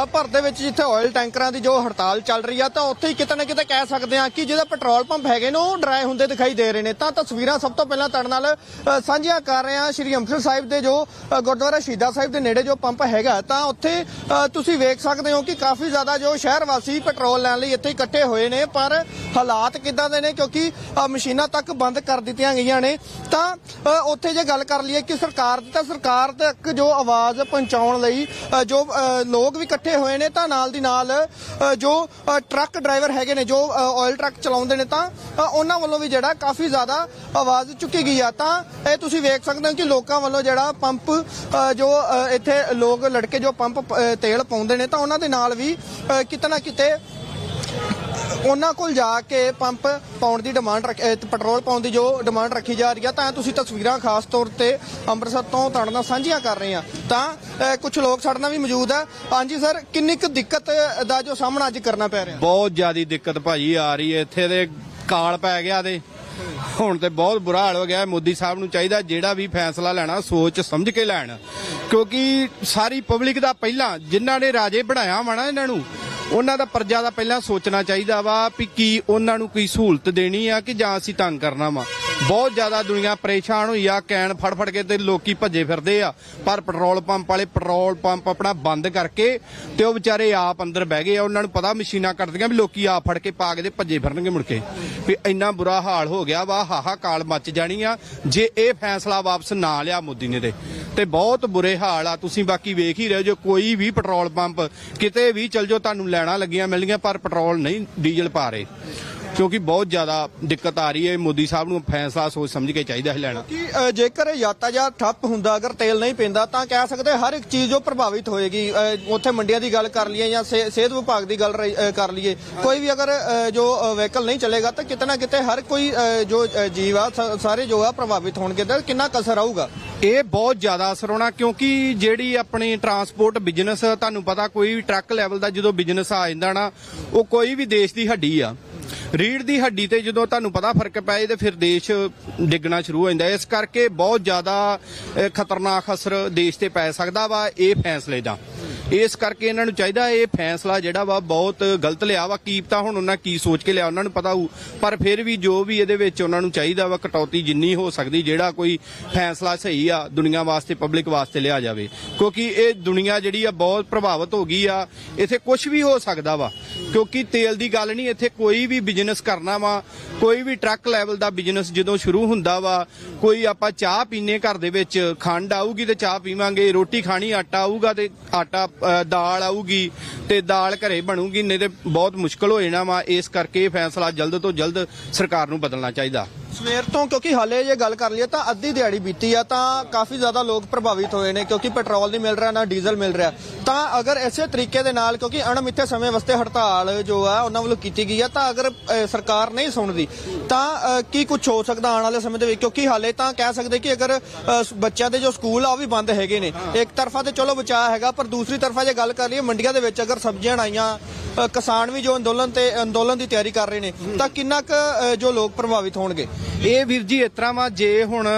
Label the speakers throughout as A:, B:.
A: ਪੰਜਾਬ ਭਰ ਦੇ ਵਿੱਚ ਜਿੱਥੇ ਆਇਲ ਟੈਂਕਰਾਂ ਦੀ ਜੋ ਹੜਤਾਲ ਚੱਲ ਰਹੀ ਆ, ਤਾਂ ਉੱਥੇ ਹੀ ਕਿਤੇ ਨਾ ਕਿਤੇ ਕਹਿ ਸਕਦੇ ਆ ਕਿ ਜਿਹਦੇ ਪੈਟਰੋਲ ਪੰਪ ਹੈਗੇ ਨੇ, ਉਹ ਡਰਾਏ ਹੁੰਦੇ ਦਿਖਾਈ ਦੇ ਰਹੇ ਨੇ। ਤਾਂ ਤਸਵੀਰਾਂ ਸਭ ਤੋਂ ਪਹਿਲਾਂ ਤੁਹਾਡੇ ਨਾਲ ਸਾਂਝੀਆਂ ਕਰ ਰਹੇ ਆ ਸ਼੍ਰੀ ਅੰਮ੍ਰਿਤਸਰ ਸਾਹਿਬ ਦੇ ਜੋ ਗੁਰਦੁਆਰਾ ਸ਼ਹੀਦਾਂ ਸਾਹਿਬ ਦੇ ਨੇੜੇ ਜੋ ਪੰਪ ਹੈਗਾ, ਤਾਂ ਉੱਥੇ ਤੁਸੀਂ ਵੇਖ ਸਕਦੇ ਹੋ ਕਿ ਕਾਫੀ ਜ਼ਿਆਦਾ ਜੋ ਸ਼ਹਿਰ ਵਾਸੀ ਪੈਟਰੋਲ ਲੈਣ ਲਈ ਇੱਥੇ ਇਕੱਠੇ ਹੋਏ ਨੇ, ਪਰ ਹਾਲਾਤ ਕਿੱਦਾਂ ਦੇ ਨੇ ਕਿਉਂਕਿ ਮਸ਼ੀਨਾਂ ਤੱਕ ਬੰਦ ਕਰ ਦਿੱਤੀਆਂ ਗਈਆਂ ਨੇ। ਤਾਂ ਉੱਥੇ ਜੇ ਗੱਲ ਕਰ ਲਈਏ ਕਿ ਸਰਕਾਰ ਦੀ, ਤਾਂ ਸਰਕਾਰ ਤੱਕ ਜੋ ਆਵਾਜ਼ ਪਹੁੰਚਾਉਣ ਲਈ ਜੋ ਲੋਕ ਵੀ ਇਕੱਠੇ ਹੋਏ ਨੇ ਤਾਂ ਨਾਲ ਦੀ ਨਾਲ ਜੋ ਟਰੱਕ ਡਰਾਈਵਰ ਹੈਗੇ ਨੇ ਜੋ ਅ, ਆਇਲ ਟਰੱਕ ਚਲਾਉਂਦੇ ਨੇ ਤਾਂ ਉਹਨਾਂ ਵੱਲੋਂ ਵੀ ਜਿਹੜਾ ਕਾਫੀ ਜ਼ਿਆਦਾ ਆਵਾਜ਼ ਚੁੱਕੀ ਗਈ ਆ। ਤਾਂ ਇਹ ਤੁਸੀਂ ਵੇਖ ਸਕਦੇ ਹੋ ਕਿ ਲੋਕਾਂ ਵੱਲੋਂ ਜਿਹੜਾ ਪੰਪ ਜੋ ਇੱਥੇ ਲੋਕ ਲੜਕੇ ਜੋ ਪੰਪ ਤੇਲ ਪਾਉਂਦੇ ਨੇ ਤਾਂ ਉਹਨਾਂ ਦੇ ਨਾਲ ਵੀ ਅ, ਕਿਤੇ ਨਾ ਕਿਤੇ ਉਹਨਾਂ ਕੋਲ ਜਾ ਕੇ ਪੰਪ ਪਾਉਣ ਦੀ ਡਿਮਾਂਡ ਰੱਖ ਪੈਟਰੋਲ ਪਾਉਣ ਦੀ ਜੋ ਡਿਮਾਂਡ ਰੱਖੀ ਜਾ ਰਹੀ ਆ, ਤਾਂ ਤੁਸੀਂ ਤਸਵੀਰਾਂ ਖਾਸ ਤੌਰ ਤੇ ਅੰਮ੍ਰਿਤਸਰ ਤੋਂ ਤੁਹਾਡੇ ਨਾਲ ਸਾਂਝੀਆਂ ਕਰ ਰਹੇ ਆ। ਤਾਂ ਕੁਝ ਲੋਕ ਸਾਡੇ ਨਾਲ ਵੀ ਮੌਜੂਦ ਆ। ਹਾਂਜੀ ਸਰ ਕਿੰਨੀ ਕੁ ਦਿੱਕਤ ਦਾ ਜੋ ਸਾਹਮਣਾ ਅੱਜ ਕਰਨਾ ਪੈ ਰਿਹਾ?
B: ਬਹੁਤ ਜ਼ਿਆਦਾ ਦਿੱਕਤ ਭਾਜੀ ਆ ਰਹੀ ਹੈ। ਇੱਥੇ ਦੇ ਕਾਲ ਪੈ ਗਿਆ ਦੇ ਹੁਣ ਤੇ ਬਹੁਤ ਬੁਰਾ ਹਾਲ ਹੋ ਗਿਆ। ਮੋਦੀ ਸਾਹਿਬ ਨੂੰ ਚਾਹੀਦਾ ਜਿਹੜਾ ਵੀ ਫੈਸਲਾ ਲੈਣਾ, ਸੋਚ ਸਮਝ ਕੇ ਲੈਣ। ਕਿਉਂਕਿ ਸਾਰੀ ਪਬਲਿਕ ਦਾ ਪਹਿਲਾਂ ਜਿਨ੍ਹਾਂ ਨੇ ਰਾਜੇ ਬਣਾਇਆ ਵਾ ਨਾ ਇਹਨਾਂ ਨੂੰ ਉਹਨਾਂ ਦਾ ਪਰਜਾ ਦਾ ਪਹਿਲਾਂ ਸੋਚਣਾ ਚਾਹੀਦਾ ਵਾ ਵੀ ਕੀ ਉਹਨਾਂ ਨੂੰ ਕੋਈ ਸਹੂਲਤ ਦੇਣੀ ਆ ਕਿ ਜਾਂ ਅਸੀਂ ਤੰਗ ਕਰਨਾ ਵਾ। ਬਹੁਤ ਜ਼ਿਆਦਾ ਦੁਨੀਆ ਪਰੇਸ਼ਾਨ ਹੋਈ ਆ, ਕੈਨ ਫੜ ਫੜ ਕੇ ਤੇ ਲੋਕੀ ਭੱਜੇ ਫਿਰਦੇ ਆ। ਪਰ ਪੈਟਰੋਲ ਪੰਪ ਵਾਲੇ ਪੈਟਰੋਲ ਪੰਪ ਆਪਣਾ ਬੰਦ ਕਰਕੇ ਤੇ ਉਹ ਵਿਚਾਰੇ ਆਪ ਅੰਦਰ ਬਹਿ ਗਏ ਆ। ਉਹਨਾਂ ਨੂੰ ਪਤਾ ਮਸ਼ੀਨਾਂ ਕੱਟਦੀਆਂ ਵੀ ਲੋਕੀ ਆਪ ਫੜ ਕੇ ਪਾ ਕੇ ਤੇ ਭੱਜੇ ਫਿਰਨਗੇ ਮੁੜ ਕੇ। ਵੀ ਇੰਨਾ ਬੁਰਾ ਹਾਲ ਹੋ ਗਿਆ ਵਾ ਹਾਹਾ ਕਾਲ ਮੱਚ ਜਾਣੀ ਆ। ਜੇ ਇਹ ਫੈਸਲਾ ਵਾਪਸ ਨਾ ਲਿਆ ਮੋਦੀ ਨੇ ਤੇ ਤੇ ਬਹੁਤ ਬੁਰੇ ਹਾਲ ਆ। ਤੁਸੀਂ ਬਾਕੀ ਵੇਖ ਹੀ ਰਹੇ ਜੋ ਕੋਈ ਵੀ ਪੈਟਰੋਲ ਪੰਪ ਕਿਤੇ ਵੀ ਚਲ ਜਾਓ, ਤੁਹਾਨੂੰ ਲੈਣਾ ਲੱਗੀਆਂ ਮਿਲਣਗੀਆਂ, ਪਰ ਪੈਟਰੋਲ ਨਹੀਂ, ਡੀਜ਼ਲ ਪਾ ਰਹੇ। ਕਿਉਂਕਿ ਬਹੁਤ ਜ਼ਿਆਦਾ ਦਿੱਕਤ ਆ ਰਹੀ ਹੈ। ਮੋਦੀ ਸਾਹਿਬ ਨੂੰ ਫੈਸਲਾ ਸੋਚ ਸਮਝ ਕੇ ਚਾਹੀਦਾ ਹੈ ਲੈਣਾ
A: ਕਿ ਅ, ਜੇਕਰ ਯਾਤਾਯਾਤ ਠੱਪ ਹੁੰਦਾ ਅਗਰ ਤੇਲ ਨਹੀਂ ਪੈਂਦਾ ਤਾਂ ਕਹਿ ਸਕਦੇ ਹਰ ਇੱਕ ਚੀਜ਼ ਜੋ ਪ੍ਰਭਾਵਿਤ ਹੋਏਗੀ। ਅ, ਉੱਥੇ ਮੰਡੀਆਂ ਦੀ ਗੱਲ ਕਰ ਲਈਏ ਜਾਂ ਸਿਹ- ਸਿਹਤ ਵਿਭਾਗ ਦੀ ਗੱਲ ਰਹੀ- ਅ, ਕਰ ਲਈਏ। ਕੋਈ ਵੀ ਅਗਰ ਅ, ਜੋ ਵਹੀਕਲ ਨਹੀਂ ਚੱਲੇਗਾ ਤਾਂ ਕਿਤੇ ਨਾ ਕਿਤੇ ਹਰ ਕੋਈ ਅ, ਜੋ ਅ, ਜੀਵ ਆ ਸ- ਸਾਰੇ ਜੋ ਆ ਪ੍ਰਭਾਵਿਤ ਹੋਣਗੇ। ਤਾਂ ਕਿੰਨਾ ਕਸਰ ਆਊਗਾ?
B: ਇਹ ਬਹੁਤ ਜ਼ਿਆਦਾ ਅਸਰ ਹੋਣਾ ਕਿਉਂਕਿ ਜਿਹੜੀ ਆਪਣੀ ਟਰਾਂਸਪੋਰਟ ਬਿਜ਼ਨਸ ਤੁਹਾਨੂੰ ਪਤਾ ਕੋਈ ਵੀ ਟਰੱਕ ਲੈਵਲ ਦਾ ਜਦੋਂ ਬਿਜ਼ਨਸ ਆ ਜਾਂਦਾ ਨਾ ਉਹ ਕੋਈ ਵੀ ਦੇਸ਼ ਦੀ ਹੱਡੀ ਆ। ਰੀੜ ਦੀ ਹੱਡੀ ਤੇ ਜਦੋਂ ਤੁਹਾਨੂੰ ਪਤਾ ਫ਼ਰਕ ਪਏ ਤੇ ਫਿਰ ਦੇਸ਼ ਡਿੱਗਣਾ ਸ਼ੁਰੂ ਹੋ ਜਾਂਦਾ ਇਸ ਕਰਕੇ ਬਹੁਤ ਜ਼ਿਆਦਾ ਖਤਰਨਾਕ ਅਸਰ ਦੇਸ਼ ਤੇ ਪੈ ਸਕਦਾ ਵਾ, ਇਹ ਫੈਸਲੇ ਦਾ। ਇਸ ਕਰਕੇ ਇਹਨਾਂ ਨੂੰ ਚਾਹੀਦਾ ਇਹ ਫੈਸਲਾ ਜਿਹੜਾ ਵਾ ਬਹੁਤ ਗਲਤ ਲਿਆ ਵਾ। ਕੀ ਪਤਾ ਹੁਣ ਉਹਨਾਂ ਕੀ ਸੋਚ ਕੇ ਲਿਆ, ਉਹਨਾਂ ਨੂੰ ਪਤਾ ਹੋਊ। ਪਰ ਫਿਰ ਵੀ ਜੋ ਵੀ ਇਹਦੇ ਵਿੱਚ ਉਹਨਾਂ ਨੂੰ ਚਾਹੀਦਾ ਵਾ, ਕਟੌਤੀ ਜਿੰਨੀ ਹੋ ਸਕਦੀ, ਜਿਹੜਾ ਕੋਈ ਫੈਸਲਾ ਸਹੀ ਆ, ਦੁਨੀਆ ਵਾਸਤੇ ਪਬਲਿਕ ਵਾਸਤੇ ਲਿਆ ਜਾਵੇ। ਕਿਉਂਕਿ ਇਹ ਦੁਨੀਆ ਜਿਹੜੀ ਆ ਬਹੁਤ ਪ੍ਰਭਾਵਿਤ ਹੋ ਗਈ ਆ। ਇੱਥੇ ਕੁਝ ਵੀ ਹੋ ਸਕਦਾ ਵਾ। ਕਿਉਂਕਿ ਤੇਲ ਦੀ ਗੱਲ ਨਹੀਂ, ਇੱਥੇ ਕੋਈ ਵੀ ਬਿਜ਼ਨਸ ਕਰਨਾ ਵਾ, ਕੋਈ ਵੀ ਟਰੱਕ ਲੈਵਲ ਦਾ ਬਿਜ਼ਨਸ ਜਦੋਂ ਸ਼ੁਰੂ ਹੁੰਦਾ ਵਾ, ਕੋਈ ਆਪਾਂ ਚਾਹ ਪੀਨੇ ਘਰ ਦੇ ਵਿੱਚ, ਖੰਡ ਆਊਗੀ ਤੇ ਚਾਹ ਪੀਵਾਂਗੇ, ਰੋਟੀ ਖਾਣੀ, ਆਟਾ ਆਊਗਾ ਤੇ ਆਟਾ ਦਾਲ ਆਊਗੀ ਤੇ ਦਾਲ ਘਰੇ ਬਣੂਗੀ, ਨਹੀਂ ਤੇ ਬਹੁਤ ਮੁਸ਼ਕਲ ਹੋ ਜਾਣਾ ਵਾ। ਇਸ ਕਰਕੇ ਇਹ ਫੈਸਲਾ ਜਲਦ ਤੋਂ ਜਲਦ ਸਰਕਾਰ ਨੂੰ ਬਦਲਣਾ ਚਾਹੀਦਾ।
A: ਸਵੇਰ ਤੋਂ, ਕਿਉਂਕਿ ਹਾਲੇ ਜੇ ਗੱਲ ਕਰ ਲਈਏ ਤਾਂ ਅੱਧੀ ਦਿਹਾੜੀ ਬੀਤੀ ਆ, ਤਾਂ ਕਾਫੀ ਜ਼ਿਆਦਾ ਲੋਕ ਪ੍ਰਭਾਵਿਤ ਹੋਏ ਨੇ, ਕਿਉਂਕਿ ਪੈਟਰੋਲ ਨਹੀਂ ਮਿਲ ਰਿਹਾ, ਨਾ ਡੀਜ਼ਲ ਮਿਲ ਰਿਹਾ। ਤਾਂ ਅਗਰ ਇਸੇ ਤਰੀਕੇ ਦੇ ਨਾਲ, ਕਿਉਂਕਿ ਅਣਮਿੱਥੇ ਸਮੇਂ ਵਾਸਤੇ ਹੜਤਾਲ ਜੋ ਆ, ਉਹਨਾਂ ਵੱਲੋਂ ਕੀਤੀ ਗਈ ਆ, ਤਾਂ ਅਗਰ ਸਰਕਾਰ ਨਹੀਂ ਸੁਣਦੀ, ਤਾਂ ਕੀ ਕੁਝ ਹੋ ਸਕਦਾ ਆਉਣ ਵਾਲੇ ਸਮੇਂ ਦੇ ਵਿੱਚ? ਕਿਉਂਕਿ ਹਾਲੇ ਤਾਂ ਕਹਿ ਸਕਦੇ ਕਿ ਅਗਰ ਬੱਚਿਆਂ ਦੇ ਜੋ ਸਕੂਲ ਆ, ਉਹ ਵੀ ਬੰਦ ਹੈਗੇ ਨੇ। ਇੱਕ ਤਰਫਾ ਤੇ ਚਲੋ ਬਚਾਅ ਹੈਗਾ, ਪਰ ਦੂਸਰੀ ਤਰਫਾ ਜੇ ਗੱਲ ਕਰ ਲਈਏ, ਮੰਡੀਆਂ ਦੇ ਵਿੱਚ ਅਗਰ ਸਬਜ਼ੀਆਂ ਆਈਆਂ ਕਿਸਾਨ ਵੀ ਜੋ ਅੰਦੋਲਨ ਤੇ, ਅੰਦੋਲਨ ਦੀ ਤਿਆਰੀ ਕਰ ਰਹੇ ਨੇ, ਤਾਂ ਕਿੰਨਾ ਕੁ ਜੋ ਲੋਕ ਪ੍ਰਭਾਵਿਤ ਹੋਣਗੇ?
B: ਇਹ ਵੀਰ ਜੀ, ਇਸ ਤਰ੍ਹਾਂ ਵਾ, ਜੇ ਹੁਣ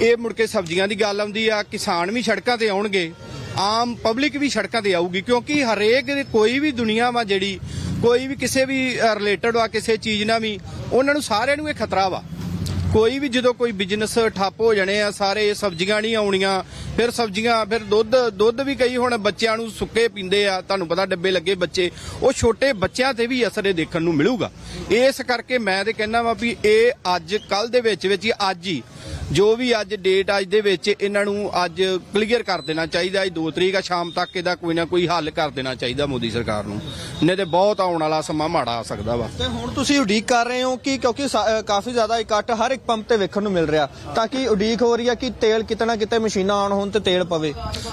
B: ਇਹ ਮੁੜ ਕੇ ਸਬਜ਼ੀਆਂ ਦੀ ਗੱਲ ਆਉਂਦੀ ਆ, ਕਿਸਾਨ ਵੀ ਸੜਕਾਂ ਤੇ ਆਉਣਗੇ, ਆਮ ਪਬਲਿਕ ਵੀ ਸੜਕਾਂ ਤੇ ਆਊਗੀ, ਕਿਉਂਕਿ ਹਰੇਕ ਕੋਈ ਵੀ ਦੁਨੀਆ ਵਾ ਜਿਹੜੀ, ਕੋਈ ਵੀ ਕਿਸੇ ਵੀ ਰਿਲੇਟਡ ਆ ਕਿਸੇ ਚੀਜ਼ ਨਾਲ ਵੀ, ਉਹਨਾਂ ਨੂੰ ਸਾਰਿਆਂ ਨੂੰ ਇਹ ਖਤਰਾ ਵਾ। ਕੋਈ ਵੀ ਜਦੋਂ ਕੋਈ ਬਿਜ਼ਨਸ ਠੱਪ ਹੋ ਜਾਣੇ ਆ, ਸਾਰੇ ਸਬਜ਼ੀਆਂ ਨਹੀਂ ਆਉਣੀਆਂ ਫਿਰ ਸਬਜ਼ੀਆਂ, ਫਿਰ ਦੁੱਧ ਦੁੱਧ ਵੀ ਕਈ ਹੁਣ ਬੱਚਿਆਂ ਨੂੰ ਸੁੱਕੇ ਪੀਂਦੇ ਆ, ਤੁਹਾਨੂੰ ਪਤਾ ਡੱਬੇ ਲੱਗੇ ਬੱਚੇ, ਉਹ ਛੋਟੇ ਬੱਚਿਆਂ ਤੇ ਵੀ ਅਸਰ ਇਹ ਦੇਖਣ ਨੂੰ ਮਿਲੂਗਾ। ਇਸ ਕਰਕੇ ਮੈਂ ਤੇ ਕਹਿੰਦਾ ਵਾਂ ਵੀ ਇਹ ਅੱਜ ਕੱਲ ਦੇ ਵਿੱਚ ਵਿੱਚ ਹੀ ਅੱਜ ਹੀ, ਜੋ ਵੀ ਅੱਜ ਡੇਟ ਅੱਜ ਦੇ ਵਿੱਚ ਇਹਨਾਂ ਨੂੰ ਅੱਜ ਕਲੀਅਰ ਕਰ ਦੇਣਾ ਚਾਹੀਦਾ ਇਹ 2 ਤਰੀਕ ਆ, ਸ਼ਾਮ ਤੱਕ ਇਹਦਾ ਕੋਈ ਨਾ ਕੋਈ ਹੱਲ ਕਰ ਦੇਣਾ ਚਾਹੀਦਾ ਮੋਦੀ ਸਰਕਾਰ ਨੂੰ। ਨਹੀਂ ਤੇ ਬਹੁਤ ਆਉਣ ਵਾਲਾ ਸਮਾਂ ਮਾੜਾ ਆ ਸਕਦਾ ਵਾ।
A: ਤੇ ਹੁਣ ਤੁਸੀਂ ਉਡੀਕ ਕਰ ਰਹੇ ਹੋ ਕਿ ਕਿਉਂਕਿ ਕਾਫੀ ਜ਼ਿਆਦਾ ਇਕੱਠ ਹਰ ਇੱਕ ਪੰਪ ਤੇ ਵੇਖਣ ਨੂੰ ਮਿਲ ਰਿਹਾ ਤਾਂ ਕਿ ਉਡੀਕ ਹੋ ਰਹੀ ਹੈ ਕਿ ਤੇਲ ਕਿਤੇ ਨਾ ਕਿਤੇ ਮਸ਼ੀਨਾਂ ਆਉਣ ਹੋਣ ਤੇ ਤੇਲ ਪਵੇ।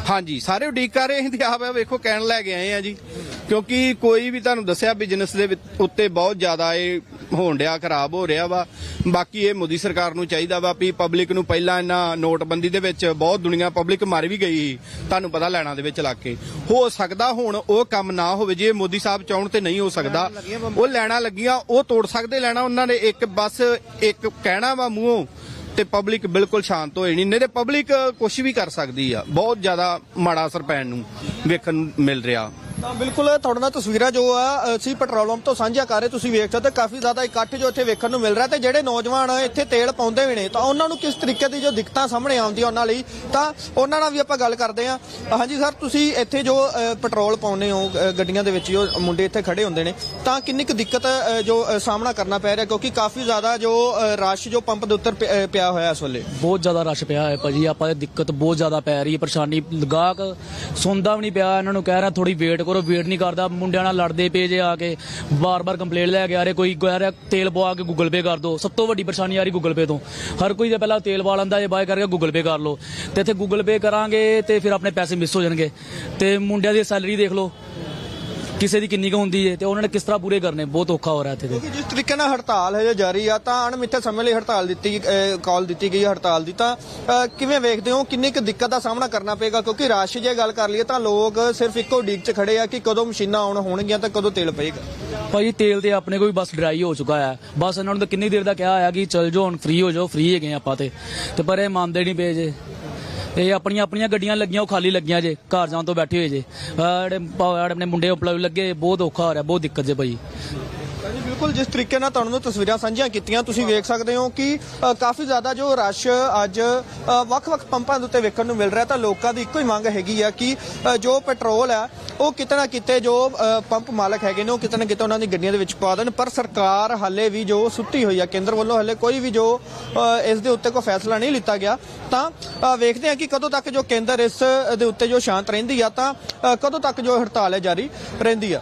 B: ਹਾਂਜੀ ਸਾਰੇ ਉਡੀਕ ਕਰ ਰਹੇ ਸੀ ਆਪ ਵੇਖੋ ਕਹਿਣ ਲੈ ਕੇ ਆਏ ਆ ਜੀ। ਕਿਉਂਕਿ ਕੋਈ ਵੀ ਤੁਹਾਨੂੰ ਦੱਸਿਆ ਬਿਜ਼ਨਸ ਦੇ ਉੱਤੇ ਬਹੁਤ ਜ਼ਿਆਦਾ ਇਹ ਹੋਣ ਡਿਆ ਖਰਾਬ ਹੋ ਰਿਹਾ ਵਾ। ਬਾਕੀ ਇਹ ਮੋਦੀ ਸਰਕਾਰ ਨੂੰ ਚਾਹੀਦਾ ਵਾ ਵੀ ਪਬਲਿਕ ਨੂੰ ਪਹਿਲਾਂ ਇਹਨਾਂ ਨੋਟਬੰਦੀ ਦੇ ਵਿੱਚ ਬਹੁਤ ਦੁਨੀਆ ਪਬਲਿਕ ਮਰ ਵੀ ਗਈ ਸੀ, ਤੁਹਾਨੂੰ ਪਤਾ ਲੈਣਾ ਦੇ ਵਿੱਚ ਲੱਗ ਕੇ। ਹੋ ਸਕਦਾ ਹੁਣ ਉਹ ਕੰਮ ਨਾ ਹੋਵੇ ਜੇ ਮੋਦੀ ਸਾਹਿਬ ਚਾਹਣ ਤੇ ਨਹੀਂ ਹੋ ਸਕਦਾ। ਉਹ ਲੈਣਾ ਲੱਗੀਆਂ ਉਹ ਤੋੜ ਸਕਦੇ ਲੈਣਾ ਉਹਨਾਂ ਨੇ। ਇੱਕ ਬਸ ਇੱਕ ਕਹਿਣਾ ਵਾ ਮੂੰਹੋਂ ਤੇ ਪਬਲਿਕ ਬਿਲਕੁਲ ਸ਼ਾਂਤ ਹੋਏ ਨਹੀਂ ਨਹੀਂ ਤੇ ਪਬਲਿਕ ਕੁਝ ਵੀ ਕਰ ਸਕਦੀ ਆ। ਬਹੁਤ ਜ਼ਿਆਦਾ ਮਾੜਾ ਅਸਰ ਪੈਣ ਨੂੰ ਵੇਖਣ ਨੂੰ ਮਿਲ ਰਿਹਾ।
A: ਤਾਂ ਬਿਲਕੁਲ ਤੁਹਾਡੇ ਨਾਲ ਤਸਵੀਰਾਂ ਜੋ ਆ ਅਸੀਂ ਪੈਟਰੋਲ ਪੰਪ ਤੋਂ ਸਾਂਝਾ ਕਰ ਰਹੇ ਤੁਸੀਂ ਵੇਖ ਸਕਦੇ ਕਾਫੀ ਜ਼ਿਆਦਾ ਇਕੱਠ ਜੋ ਇੱਥੇ ਵੇਖਣ ਨੂੰ ਮਿਲ ਰਿਹਾ ਤੇ ਜਿਹੜੇ ਨੌਜਵਾਨ ਇੱਥੇ ਤੇਲ ਪਾਉਂਦੇ ਵੀ ਨੇ, ਤਾਂ ਉਹਨਾਂ ਨੂੰ ਕਿਸ ਤਰੀਕੇ ਦੀ ਜੋ ਦਿੱਕਤਾਂ ਸਾਹਮਣੇ ਆਉਂਦੀਆਂ ਉਹਨਾਂ ਲਈ, ਤਾਂ ਉਹਨਾਂ ਨਾਲ ਵੀ ਆਪਾਂ ਗੱਲ ਕਰਦੇ ਹਾਂ। ਹਾਂਜੀ ਸਰ, ਤੁਸੀਂ ਇੱਥੇ ਜੋ ਪੈਟਰੋਲ ਪਾਉਂਦੇ ਹੋ ਗੱਡੀਆਂ ਦੇ ਵਿੱਚ ਜੋ ਮੁੰਡੇ ਇੱਥੇ ਖੜੇ ਹੁੰਦੇ ਨੇ, ਤਾਂ ਕਿੰਨੀ ਕੁ ਦਿੱਕਤ ਜੋ ਸਾਹਮਣਾ ਕਰਨਾ ਪੈ ਰਿਹਾ, ਕਿਉਂਕਿ ਕਾਫੀ ਜ਼ਿਆਦਾ ਜੋ ਰਸ਼ ਜੋ ਪੰਪ ਦੇ ਉੱਤੇ ਪਿ- ਪਿਆ ਹੋਇਆ ਇਸ ਵੇਲੇ।
C: ਬਹੁਤ ਜ਼ਿਆਦਾ ਰਸ਼ ਪਿਆ ਹੈ ਭਾਜੀ, ਆਪਾਂ ਇਹ ਦਿੱਕਤ ਬਹੁਤ ਜ਼ਿਆਦਾ ਪੈ ਰਹੀ ਹੈ, ਪਰੇਸ਼ਾਨੀ ਗਾਹਕ ਸੁਣਦਾ ਵੀ ਨਹੀਂ ਪਿਆ, ਇਹਨਾਂ ਨੂੰ ਕਹਿ ਰਿਹਾ ਥੋੜੀ ਵੇਟ ਕਰੋ ਵੇਟ ਨਹੀਂ ਕਰਦਾ, ਮੁੰਡਿਆਂ ਨਾਲ ਲੜਦੇ ਪਏ ਜੇ ਆ ਕੇ ਬਾਰ-ਬਾਰ ਕੰਪਲੇਂਟ ਲੈ ਕੇ ਆ ਰਹੇ, ਕੋਈ ਕਹਿ ਰਿਹਾ, ਤੇਲ ਪਵਾ ਕੇ ਗੂਗਲ ਪੇ ਕਰ ਦਿਓ ਸਭ ਤੋਂ ਵੱਡੀ ਪਰੇਸ਼ਾਨੀ ਆ ਰਹੀ ਗੂਗਲ ਪੇ ਤੋਂ। ਹਰ ਕੋਈ ਜੇ ਪਹਿਲਾਂ ਤੇਲ ਪਾ ਲੈਂਦਾ, ਜੇ ਬਾਏ ਕਰਕੇ ਗੂਗਲ ਪੇ ਕਰ ਲਓ। ਤੇ ਇੱਥੇ ਗੂਗਲ ਪੇ ਕਰਾਂਗੇ ਤੇ ਫਿਰ ਆਪਣੇ ਪੈਸੇ ਮਿਸ ਹੋ ਜਾਣਗੇ। ਤੇ ਮੁੰਡਿਆਂ ਦੀ ਸੈਲਰੀ ਦੇਖ ਲਓ। ਕਿਸੇ ਦੀ ਕਿੰਨੀ ਕੁ ਹੁੰਦੀ ਹੈ ਤੇ ਉਹਨਾਂ ਨੇ ਕਿਸ ਤਰ੍ਹਾਂ ਪੂਰੇ ਕਰਨੇ? ਬਹੁਤ ਔਖਾ ਹੋ ਰਿਹਾ ਇੱਥੇ ਤੇ।
A: ਜਿਸ ਤਰੀਕੇ ਨਾਲ ਹੜਤਾਲ ਹੈ ਜਾਰੀ ਆ ਤਾਂ ਅਣਮਿੱਥੇ ਸਮੇਂ ਲਈ ਹੜਤਾਲ ਦਿੱਤੀ ਕਾਲ ਦਿੱਤੀ ਗਈ ਹੜਤਾਲ ਦੀ। ਤਾਂ ਕਿਵੇਂ ਵੇਖਦੇ ਹੋ? ਕਿੰਨੀ ਕੁ ਦਿੱਕਤ ਦਾ ਸਾਹਮਣਾ ਕਰਨਾ ਪਏਗਾ? ਕਿਉਂਕਿ ਰਸ਼ ਜੇ ਗੱਲ ਕਰ ਲਈਏ ਤਾਂ ਲੋਕ ਸਿਰਫ ਇੱਕੋ ਉਡੀਕ 'ਚ ਖੜੇ ਆ ਕਿ ਕਦੋਂ ਮਸ਼ੀਨਾਂ ਆਉਣ ਹੋਣਗੀਆਂ ਤਾਂ ਕਦੋਂ ਤੇਲ ਪਏਗਾ।
C: ਭਾਜੀ ਤੇਲ ਤੇ ਆਪਣੇ ਕੋਈ ਬਸ ਡਰਾਈ ਹੋ ਚੁੱਕਾ ਹੈ। ਬਸ ਇਹਨਾਂ ਨੂੰ ਤਾਂ ਕਿੰਨੀ ਦੇਰ ਦਾ ਕਿਹਾ ਆਇਆ ਕਿ ਚਲ ਜਾਓ ਹੁਣ ਫ੍ਰੀ ਹੋ ਜਾਓ ਫ੍ਰੀ ਹੈਗੇ ਆਪਾਂ ਤੇ। ਤੇ ਪਰ ਇਹ ਮੰਨਦੇ ਨਹੀਂ ਪਏ ਜੇ। ਇਹ ਆਪਣੀਆਂ ਆਪਣੀਆਂ ਗੱਡੀਆਂ ਲੱਗੀਆਂ, ਉਹ ਖਾਲੀ ਲੱਗੀਆਂ ਜੇ, ਘਰ ਜਾਣ ਤੋਂ ਬੈਠੇ ਹੋਏ ਜੇ। ਆਹ ਆਪਣੇ ਮੁੰਡੇ ਉਪਲਬਧ ਲੱਗੇ, ਬਹੁਤ ਔਖਾ ਹੋ ਰਿਹਾ, ਬਹੁਤ ਦਿੱਕਤ ਜੇ
A: ਭਾਈ। ਬਿਲਕੁਲ ਜਿਸ ਤਰੀਕੇ ਨਾਲ ਤੁਹਾਨੂੰ ਤਸਵੀਰਾਂ ਸਾਂਝੀਆਂ ਕੀਤੀਆਂ, ਤੁਸੀਂ ਵੇਖ ਸਕਦੇ ਹੋ ਕਿ ਕਾਫੀ ਜ਼ਿਆਦਾ ਜੋ ਰਸ਼ ਅੱਜ ਵੱਖ-ਵੱਖ ਪੰਪਾਂ ਦੇ ਉੱਤੇ ਵੇਖਣ ਨੂੰ ਮਿਲ ਰਿਹਾ ਤਾਂ ਲੋਕਾਂ ਦੀ ਇੱਕੋ ਹੀ ਮੰਗ ਹੈਗੀ ਆ ਕਿ ਜੋ ਪੈਟਰੋਲ ਹੈ ਉਹ ਕਿਤੇ ਨਾ ਕਿਤੇ ਜੋ ਪੰਪ ਮਾਲਕ ਹੈਗੇ ਨੇ, ਉਹ ਕਿਤੇ ਨਾ ਕਿਤੇ ਉਹਨਾਂ ਦੀ ਗੱਡੀਆਂ ਦੇ ਵਿੱਚ ਪਾ ਦੇਣ। ਪਰ ਸਰਕਾਰ ਹਾਲੇ ਵੀ ਜੋ ਸੁੱਤੀ ਹੋਈ ਆ, ਕੇਂਦਰ ਵੱਲੋਂ ਹਾਲੇ ਕੋਈ ਵੀ ਜੋ ਇਸ ਦੇ ਉੱਤੇ ਕੋਈ ਫੈਸਲਾ ਨਹੀਂ ਲਿੱਤਾ ਗਿਆ। ਤਾਂ ਵੇਖਦੇ ਹਾਂ ਕਿ ਕਦੋਂ ਤੱਕ ਜੋ ਕੇਂਦਰ ਇਸ ਦੇ ਉੱਤੇ ਜੋ ਸ਼ਾਂਤ ਰਹਿੰਦੀ ਆ, ਤਾਂ ਕਦੋਂ ਤੱਕ ਜੋ ਹੜਤਾਲ ਹੈ ਜਾਰੀ ਰਹਿੰਦੀ ਆ।